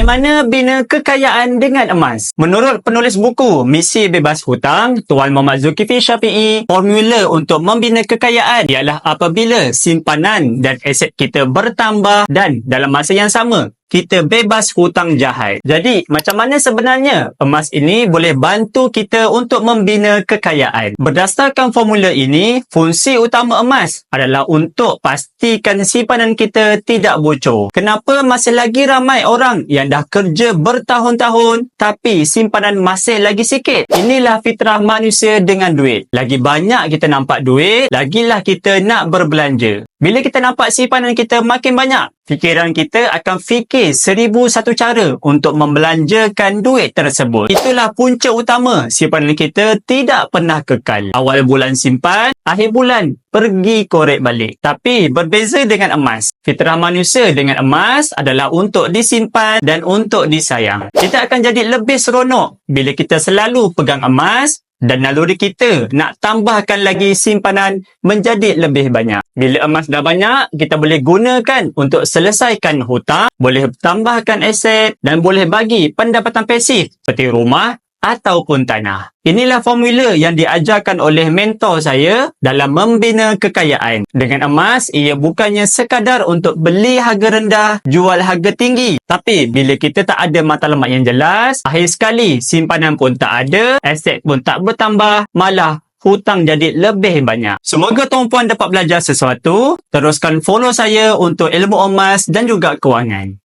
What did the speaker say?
Bagaimana bina kekayaan dengan emas? Menurut penulis buku Misi Bebas Hutang, Tuan Muhammad Zulkifli Syafi'i, formula untuk membina kekayaan ialah apabila simpanan dan aset kita bertambah dan dalam masa yang sama kita bebas hutang jahat. Jadi, macam mana sebenarnya emas ini boleh bantu kita untuk membina kekayaan? Berdasarkan formula ini, fungsi utama emas adalah untuk pastikan simpanan kita tidak bocor. Kenapa masih lagi ramai orang yang dah kerja bertahun-tahun tapi simpanan masih lagi sikit? Inilah fitrah manusia dengan duit. Lagi banyak kita nampak duit, lagilah kita nak berbelanja. Bila kita nampak simpanan kita makin banyak, fikiran kita akan fikir seribu satu cara untuk membelanjakan duit tersebut. Itulah punca utama simpanan kita tidak pernah kekal. Awal bulan simpan, akhir bulan pergi korek balik. Tapi berbeza dengan emas. Fitrah manusia dengan emas adalah untuk disimpan dan untuk disayang. Kita akan jadi lebih seronok bila kita selalu pegang emas dan naluri kita nak tambahkan lagi simpanan menjadi lebih banyak. Bila emas dah banyak, kita boleh gunakan untuk selesaikan hutang, boleh tambahkan aset dan boleh bagi pendapatan pasif seperti rumah ataupun tanah. Inilah formula yang diajarkan oleh mentor saya dalam membina kekayaan. Dengan emas, ia bukannya sekadar untuk beli harga rendah, jual harga tinggi. Tapi bila kita tak ada matlamat yang jelas, akhir sekali simpanan pun tak ada, aset pun tak bertambah, malah hutang jadi lebih banyak. Semoga tuan puan dapat belajar sesuatu. Teruskan follow saya untuk ilmu emas dan juga kewangan.